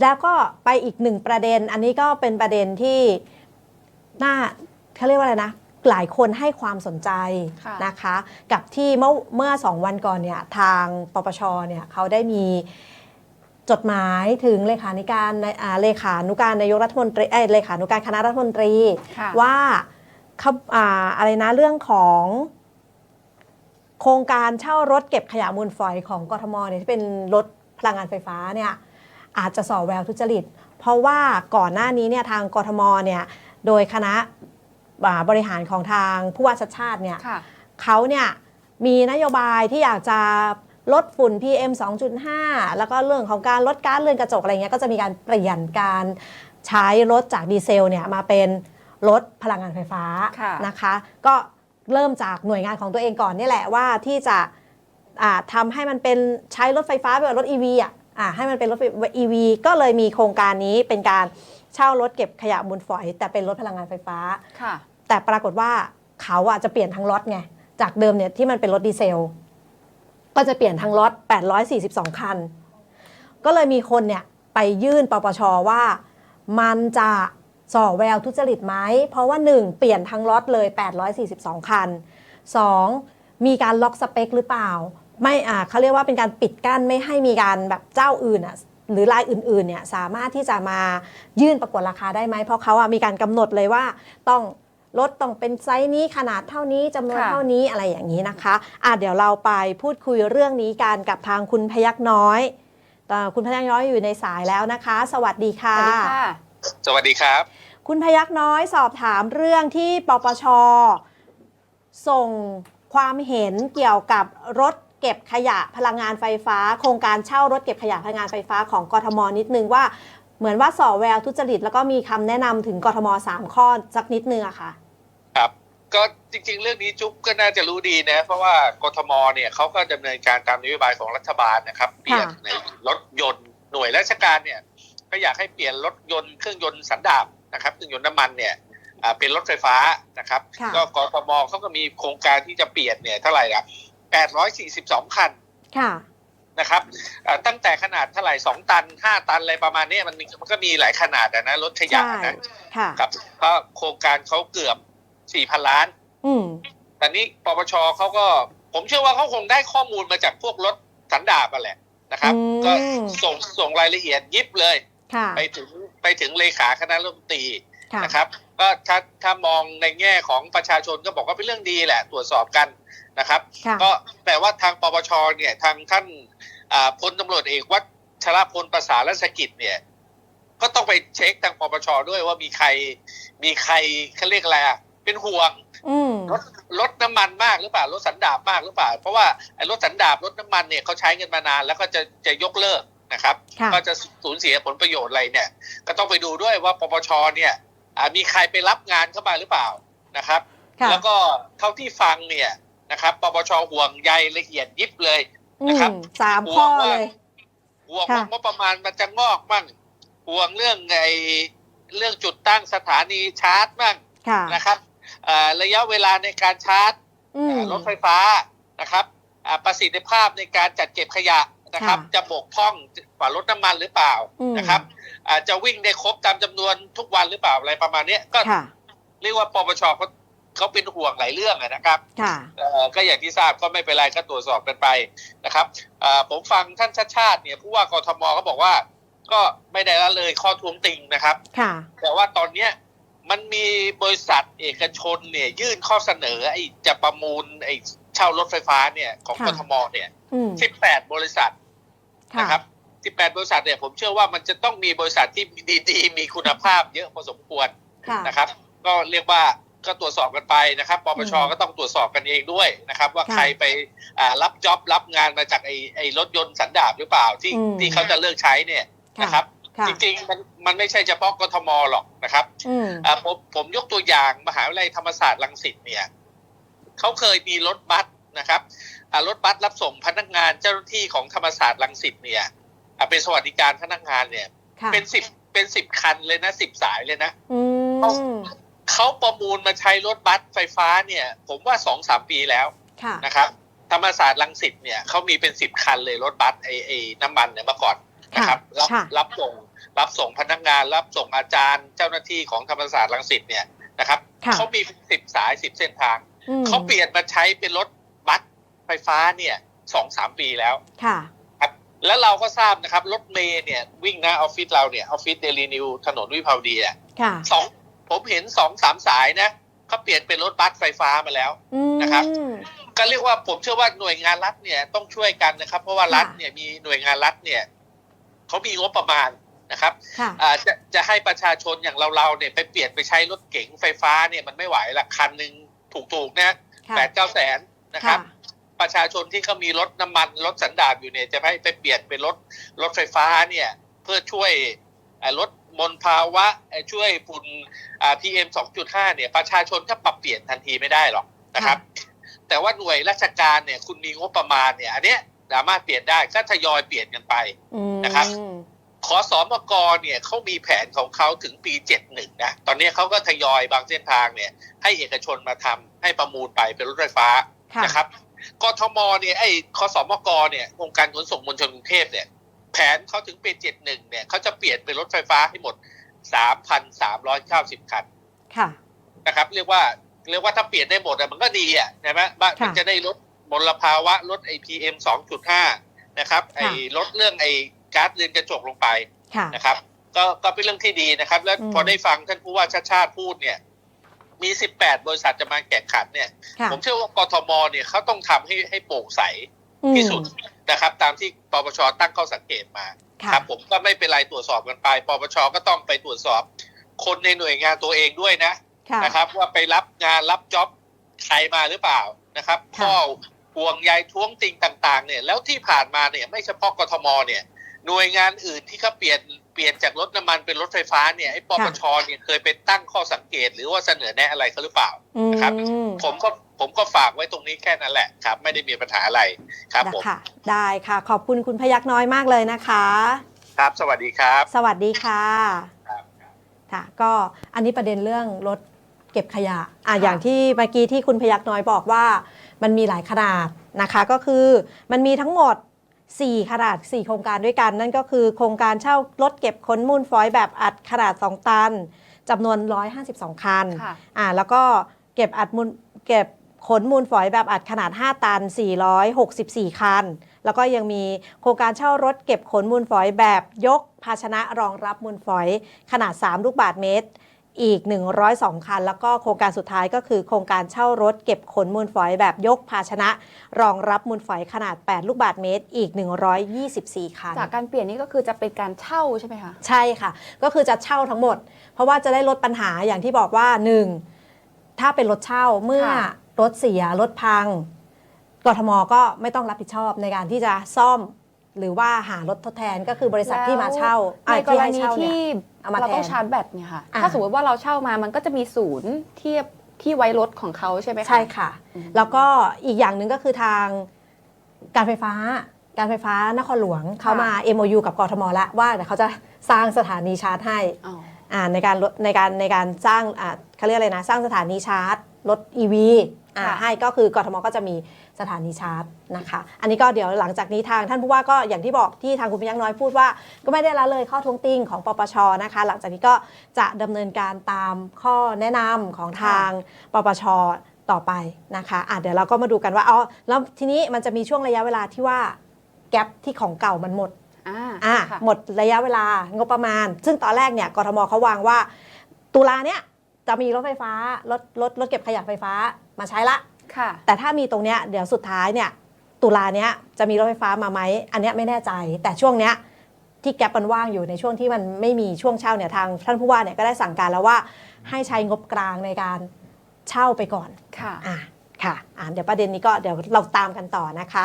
แล้วก็ไปอีกหนึ่งประเด็น อันนี้ก็เป็นประเด็นที่น่าเขาเรียกว่าอะไรนะหลายคนให้ความสนใจค่ะนะคะ กับที่เมื่อเมื่อสองวันก่อนเนี่ยทางปปชเนี่ยเขาได้มีจดหมายถึงเลขาธิการในอ่าเลขานุการนายกรัฐมนตรีเอ้ยเลขานุการคณะรัฐมนตรีค่ะว่าเขาอ่าอะไรนะเรื่องของโครงการเช่ารถเก็บขยะมูลฝอยของกทมเนี่ยที่เป็นรถพลังงานไฟฟ้าเนี่ย อาจจะส่อแววทุจริต เพราะว่าก่อนหน้านี้เนี่ยทางกทมเนี่ยโดยคณะอ่าบริหารของทางผู้ว่าชัดชาติเนี่ยค่ะเขาเนี่ยมีนโยบายที่อยากจะลดฝุ่น PM 2.5 แล้วก็เรื่องของการลดก๊าซเรือนกระจกอะไรเงี้ยก็จะมีการเปลี่ยนการใช้รถจากดีเซลเนี่ยมาเป็นรถพลังงานไฟฟ้าค่ะนะคะ ก็เริ่มจากหน่วยงานของตัวเองก่อนนี่แหละว่าที่จะอ่าทำให้มันเป็นใช้รถไฟฟ้าแบบรถ EV อะ อ่าให้มันเป็นรถ EV ก็เลยมีโครงการนี้เป็นการเช่ารถเก็บขยะมูลฝอย แต่เป็นรถพลังงานไฟฟ้า ค่ะ แต่ปรากฏว่าเขาอะจะเปลี่ยนทั้งรถไง จากเดิมเนี่ยที่มันเป็นรถดีเซล ก็จะเปลี่ยนทั้งรถ 842 คัน ก็เลยมีคนเนี่ยไปยื่นปปชว่า มันจะส่อแววทุจริตไหม เพราะว่า 1 เปลี่ยนทั้งรถเลย 842 คัน 2 มีการล็อกสเปคหรือเปล่า ไม่อ่าเขาเรียกว่าเป็นการปิดกั้นไม่ให้มีการแบบเจ้าอื่นอะหรือรายอื่นๆเนี่ยสามารถที่จะมายื่นประกวดราคาได้ไหมเพราะเขาอะมีการกำหนดเลยว่าต้องรถต้องเป็นไซส์นี้ขนาดเท่านี้จำนวนค่ะเท่านี้อะไรอย่างนี้นะคะอะเดี๋ยวเราไปพูดคุยเรื่องนี้กันกับทางคุณพยักน้อยแต่คุณพยักน้อยอยู่ในสายแล้วนะคะสวัสดีสค่ะวัสดีค่ะ สวัสดีครับ คุณพยักน้อยสอบถามเรื่องที่ปปช ส่งความเห็นเกี่ยวกับรถ เก็บขยะพลังงานไฟฟ้า โครงการเช่ารถเก็บขยะพลังงานไฟฟ้าของกทมนิดนึงว่าเหมือนว่าส่อแววทุจริต แล้วก็มีคำแนะนำถึงกทมสามข้อสักนิดนึงอะค่ะ ครับ ก็จริง ๆ เรื่องนี้จุ๊บก็น่าจะรู้ดีนะ เพราะว่ากทมเนี่ยเขาก็ดำเนินการตามนโยบายของรัฐบาลนะครับเปลี่ยนในรถยนต์หน่วยราชการเนี่ย ก็อยากให้เปลี่ยนรถยนต์เครื่องยนต์สันดาปนะครับเครื่องยนต์น้ำมันเนี่ยอ่าเป็นรถไฟฟ้านะครับค่ะก็กทมเขาก็มีโครงการที่จะเปลี่ยนเนี่ยเท่าไหร่ละ 842 คันค่ะนะครับอ่าตั้งแต่ขนาดเท่าไหร่2ตัน5ตันอะไรประมาณเนี้ยมันมีมันก็มีหลายขนาดอะนะรถขยะใช่นะค่ะครับเพราะโครงการเขาเกือบ4,000ล้าน อืมแต่นี้ปปชเขาก็ ผมเชื่อว่าเขาคงได้ข้อมูลมาจากพวกรถสันดาปอะแหละนะครับอืมก็ส่งส่งรายละเอียดยิบเลยค่ะไปถึงไปถึงเลขาคณะรัฐมนตรีค่ะนะครับ ก็ถ้าถ้ามองในแง่ของประชาชนก็บอกว่าเป็นเรื่องดีแหละ ตรวจสอบกันนะครับค่ะก็แต่ว่าทางปปชเนี่ยทางท่านอ่าพลตำรวจเอกวัชรพลประสานรัชกิจเนี่ยก็ต้องไปเช็คทางปปชด้วยว่ามีใคร มีใครเขาเรียกอะไรอะเป็นห่วงอืมรถรถน้ำมันมากหรือเปล่ารถสันดาปมากหรือเปล่า เพราะว่าไอ้รถสันดาปรถน้ำมันเนี่ยเขาใช้กันมานานแล้วก็จะจะยกเลิกนะครับค่ะก็จะสูญเสียผลประโยชน์อะไรเนี่ย ก็ต้องไปดูด้วยว่าปปชเนี่ยอ่า มีใครไปรับงานเข้ามาหรือเปล่านะครับค่ะแล้วก็เท่าที่ฟังเนี่ยนะครับปปชห่วงใยละเอียดยิบเลยอืนะครับมสามข้อเลยห่วงค่ะว่างบประมาณมันจะงอกบ้างห่วงเรื่องไอ้เรื่องจุดตั้งสถานีชาร์จบ้างค่ะนะครับอ่าระยะเวลาในการชาร์จอืมรถไฟฟ้านะครับอ่าประสิทธิภาพในการจัดเก็บขยะนะครับค่ะจะบกพร่องก ว่ารถน้ำมันหรือเปล่าอืมนะครับอ่าจะวิ่งได้ครบตามจำนวนทุกวันหรือเปล่าอะไรประมาณเนี้ยก็ค่ะเรียกว่าปปชเขาเขาเป็นห่วงหลายเรื่องอะนะครับค่ะเอ่อก็อย่างที่ทราบก็ไม่เป็นไรก็ตรวจสอบกันไปนะครับอ่าผมฟังท่านชาติชาติเนี่ยผู้ว่ากทมเขาบอกว่า ก็ไม่ได้ละเลยข้อท้วงติงนะครับค่ะแต่ว่าตอนเนี้ยมันมีบริษัทเอกชนเนี่ย ยื่นข้อเสนอไอ้จะประมูลไอ้เช่ารถไฟฟ้าเนี่ยของค่ะกทมเนี่ยอืม18บริษัทค่ะนะครับ 18 บริษัทเนี่ยผมเชื่อว่ามันจะต้องมีบริษัทที่ดีๆ มีคุณภาพเยอะพอสมควรค่ะนะครับ ก็เรียกว่าก็ตรวจสอบกันไปนะครับปปชอืมก็ต้องตรวจสอบกันเองด้วยนะครับ ว่าค่ะใครไปอ่ารับจ็อบรับงานมาจากไอ้ไอ้รถยนต์สันดาปหรือเปล่าที่อืมที่เขาจะเลิกใช้เนี่ยนะครับค่ะจริงๆมันมันไม่ใช่เฉพาะกทมหรอกนะครับอืมอ่าผมผมยกตัวอย่างมหาวิทยาลัยธรรมศาสตร์รังสิตเนี่ยเขาเคยมีรถบัสนะครับอ่ารถบัสรับส่งพนักงานเจ้าหน้าที่ของธรรมศาสตร์รังสิตเนี่ยอ่า เป็นสวัสดิการพนักงานเนี่ย ค่ะเป็นสิบเป็นสิบคันเลยนะสิบสายเลยนะ อืมเขาประมูลมาใช้รถบัสไฟฟ้าเนี่ย ผมว่าสองสามปีแล้วค่ะ นะครับ ธรรมศาสตร์รังสิตเนี่ยเขามีเป็นสิบคันเลยรถบัสไอไอน้ำมันเนี่ยเมื่อก่อนนะครับรับค่ะ รับส่งรับส่งพนักงาน รับส่งอาจารย์เจ้าหน้าที่ของธรรมศาสตร์รังสิตเนี่ยนะครับค่ะเขามีสิบสายสิบเส้นทาง อืมเขาเปลี่ยนมาใช้เป็นรถบัสไฟฟ้าเนี่ยสองสามปีแล้ว ค่ะครับ แล้วเราก็ทราบนะครับ รถเมย์เนี่ย วิ่งหน้าออฟฟิศเราเนี่ยออฟฟิศเดลีนิวถนนวิภาวดีอะค่ะสองผมเห็นสองสามสายนะเขาเปลี่ยนเป็นรถบัสไฟฟ้ามาแล้วอืมนะครับก็เรียกว่าผมเชื่อว่าหน่วยงานรัฐเนี่ยต้องช่วยกันนะครับ เพราะว่าค่ะรัฐเนี่ยมีหน่วยงานรัฐเนี่ยเขามีงบประมาณนะครับค่ะอ่าจะจะให้ประชาชนอย่างเราเราๆเนี่ยไปเปลี่ยนไปใช้รถเก๋งไฟฟ้าเนี่ยมันไม่ไหวละคันหนึ่งถูกๆนะค่ะแปดเก้าแสนนะครับค่ะ ประชาชนที่เขามีรถน้ำมันรถสันดาปอยู่เนี่ยจะให้ไปเปลี่ยนเป็นรถรถไฟฟ้าเนี่ยเพื่อช่วยเอ่อลดมลภาวะเอ่อช่วยฝุ่นพีเอ็มสองจุดห้าเนี่ยประชาชนก็ปรับเปลี่ยนทันทีไม่ได้หรอกนะครับ แต่ว่าหน่วยราชการเนี่ยคุณมีงบประมาณเนี่ยอันเนี้ยสามารถเปลี่ยนได้ก็ทยอยเปลี่ยนกันไปอืมนะครับขอสอมกเนี่ยเขามีแผนของเขาถึงปี71นะตอนนี้เขาก็ทยอยบางเส้นทางเนี่ย ให้เอกชนมาทำให้ประมูลไปเป็นรถไฟฟ้าค่ะนะครับ กทมเนี่ยไอ้คสมกเนี่ยองค์การขนส่งมวลชนกรุงเทพเนี่ย แผนเขาถึงปี71เนี่ยเขาจะเปลี่ยนเป็นรถไฟฟ้าให้หมด3,390คันค่ะนะครับ เรียกว่าเรียกว่าถ้าเปลี่ยนได้หมดอะมันก็ดีอะใช่ไหมบ้านค่ะมันจะได้ลดมลภาวะลดไอพีเอ็มสองจุดห้านะครับ ไอ้ลดเรื่องไอ้ก๊าซเรือนกระจกลงไปค่ะนะครับ ก็ก็เป็นเรื่องที่ดีนะครับ แล้วอืมพอได้ฟังท่านผู้ว่าชาติชาติพูดเนี่ย มี 18 บริษัทจะมาแข่งขันเนี่ยค่ะผมเชื่อว่ากทมเนี่ยเขาต้องทำให้ให้โปร่งใสอืมที่สุดนะครับ ตามที่ปปชตั้งข้อสังเกตมาค่ะครับผมก็ไม่เป็นไรตรวจสอบกันไปปปชก็ต้องไปตรวจสอบ คนในหน่วยงานตัวเองด้วยนะค่ะนะครับ ว่าไปรับงานรับจ็อบใครมาหรือเปล่านะครับค่ะข้อห่วงใยท้วงติงต่าง ๆ เนี่ย แล้วที่ผ่านมาเนี่ย ไม่เฉพาะกทมเนี่ย หน่วยงานอื่นที่เขาเปลี่ยน เปลี่ยนจากรถน้ำมันเป็นรถไฟฟ้าเนี่ยไอ้ปปชเนี่ยเคยไปตั้งข้อสังเกต หรือว่าเสนอแนะอะไรเขาหรือเปล่าอืมครับ ผมก็ผมก็ฝากไว้ตรงนี้แค่นั้นแหละครับ ไม่ได้มีปัญหาอะไรครับผมค่ะได้ค่ะ ขอบคุณคุณพยักน้อยมากเลยนะคะ ครับ สวัสดีครับ สวัสดีค่ะครับค่ะ ก็อันนี้ประเด็นเรื่องรถเก็บขยะอะอย่างที่เมื่อกี้ที่คุณพยักน้อยบอกว่า มันมีหลายขนาดนะคะ ก็คือมันมีทั้งหมด 4 ขนาด 4 โครงการด้วยกัน นั่นก็คือโครงการเช่ารถเก็บขนมูลฝอยแบบอัดขนาด 2 ตันจำนวน 152 คันค่ะอ่าแล้วก็เก็บอัดมูลเก็บขนมูลฝอยแบบอัดขนาด 5 ตัน 464 คัน แล้วก็ยังมีโครงการเช่ารถเก็บขนมูลฝอยแบบยกภาชนะรองรับมูลฝอยขนาด 3 ลูกบาทเมตร อีก 102 คัน แล้วก็โครงการสุดท้ายก็คือโครงการเช่ารถเก็บขนมูลฝอยแบบยกภาชนะ รองรับมูลฝอยขนาด 8 ลูกบาทเมตรอีก 124 คัน จากการเปลี่ยนนี่ก็คือจะเป็นการเช่าใช่ไหมคะ ใช่ค่ะ ก็คือจะเช่าทั้งหมด เพราะว่าจะได้ลดปัญหาอย่างที่บอกว่า 1. ถ้าเป็นรถเช่าเมื่อค่ะรถเสียรถพังกทมก็ไม่ต้องรับผิดชอบในการที่จะซ่อม หรือว่าหารถทดแทนก็คือบริษัทที่มาเช่าในอะกรให้ณีเช่าเนี่ยที่เอามาเราต้องแทนชาร์จแบตเนี่ยค่ะอ่าถ้าสมมติว่าเราเช่ามามันก็จะมีศูนย์เทียบที่ไว้รถของเขาใช่ไหมคะใช่ค่ะอืมแล้วก็อีกอย่างหนึ่งก็คือทางการไฟฟ้า การไฟฟ้านครหลวงเขามา MOU กับกทมแล้วว่าเดี๋ยวเขาจะสร้างสถานีชาร์จให้อ๋ออ่าในการลดในการในการสร้างอ่าเขาเรียกอะไรนะ สร้างสถานีชาร์จรถ EV อ่าค่ะ ให้ก็คือกทมก็จะมีสถานีชาร์จนะคะ อันนี้ก็เดี๋ยวหลังจากนี้ทางท่านผู้ว่าก็อย่างที่บอกที่ทางคุณพยักน้อยพูดว่า ก็ไม่ได้ละเลยข้อท้วงติงของปปชนะคะ หลังจากนี้ก็จะดำเนินการตามข้อแนะนำของทางปปชต่อไปนะคะอะเดี๋ยวเราก็มาดูกันว่าอ๋อแล้วทีนี้มันจะมีช่วงระยะเวลาที่ว่าแกลบที่ของเก่ามันหมด อ่าอะค่ะ หมดระยะเวลางบประมาณ ซึ่งตอนแรกเนี่ยกทมเขาวางว่า ตุลาเนี้ย จะมีรถไฟฟ้ารถรถรถเก็บขยะไฟฟ้ามาใช้ละ ค่ะ แต่ถ้ามีตรงเนี้ยเดี๋ยวสุดท้ายเนี่ยตุลาเนี้ยจะมีรถไฟฟ้ามาไหมอันเนี้ยไม่แน่ใจ แต่ช่วงเนี้ยที่แกลบมันว่างอยู่ในช่วงที่มันไม่มีช่วงเช่าเนี่ยทางท่านผู้ว่าเนี่ยก็ได้สั่งการแล้วว่าให้ใช้งบกลางในการเช่าไปก่อนค่ะ อะค่ะอะเดี๋ยวประเด็นนี้ก็เดี๋ยวเราตามกันต่อนะคะ